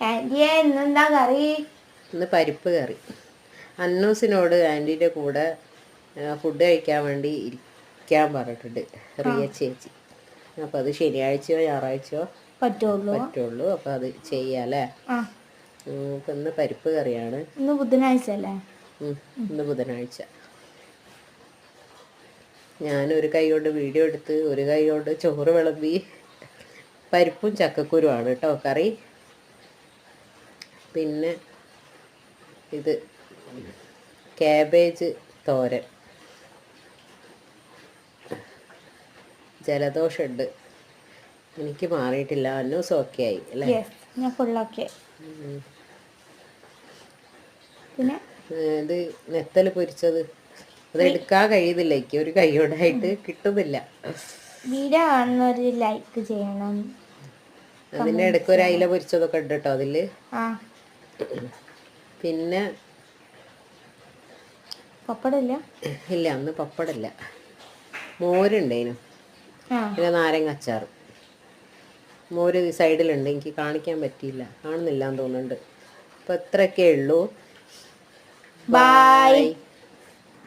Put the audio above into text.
ആന്റിയെ ഇന്നെന്താ കറി? ഇന്ന് പരിപ്പ് കറി. അന്നൂസിനോട് ആന്റീന്റെ കൂടെ ഫുഡ് കഴിക്കാൻ വേണ്ടി ഇരിക്കാൻ പറഞ്ഞിട്ടുണ്ട് റിയ ചേച്ചി. അപ്പോൾ അത് ശനിയാഴ്ചയോ ഞായറാഴ്ചയോ പറ്റുള്ളൂ. പറ്റുള്ളൂ. അപ്പോൾ അത് ചെയ്യാല്ലേ? ആ. ഇപ്പം ഇന്ന് പരിപ്പ് കറിയാണ്. ഇന്ന് ബുധനാഴ്ച അല്ലേ? ഇന്ന് ബുധനാഴ്ച. ഞാനൊരു കൈ കൊണ്ട് വീഡിയോ എടുത്ത് ഒരു കൈ കൊണ്ട് ചോറ് വിളമ്പി പരിപ്പും ചക്കക്കുരുവാണ് കേട്ടോ. കറി? പിന്നെ ഇത് കാബേജ് തോരൻ. ജലദോഷമുണ്ട് എനിക്ക് മാറിയിട്ടില്ല. അന്നൂസ് ഓക്കെ ആയി അല്ലേ? ഞാൻ ഫുള്ളൊക്കെ പിന്നെ? ഇത് നെത്തൽ പൊരിച്ചത്. അത് എടുക്കാൻ കഴിയുന്നില്ല എനിക്ക്. ഒരു കൈയോടായിട്ട് കിട്ടുന്നില്ല. വീഡിയോ ലൈക്ക് ചെയ്യണം. അതിന്റെ ഇടയ്ക്ക് ഒരു അയില പൊരിച്ചതൊക്കെ ഉണ്ട് കേട്ടോ അതിൽ. പിന്നെ പപ്പടമില്ല? ഇല്ല അന്ന് പപ്പടമില്ല. മോരുണ്ടേനു. പിന്നെ നാരങ്ങ അച്ചാർ മോര് സൈഡിലുണ്ട് എനിക്ക് കാണിക്കാൻ പറ്റിയില്ല. കാണുന്നില്ല എന്ന് തോന്നുന്നുണ്ട്. അപ്പൊ ഇത്രയൊക്കെ ഉള്ളൂ ബൈ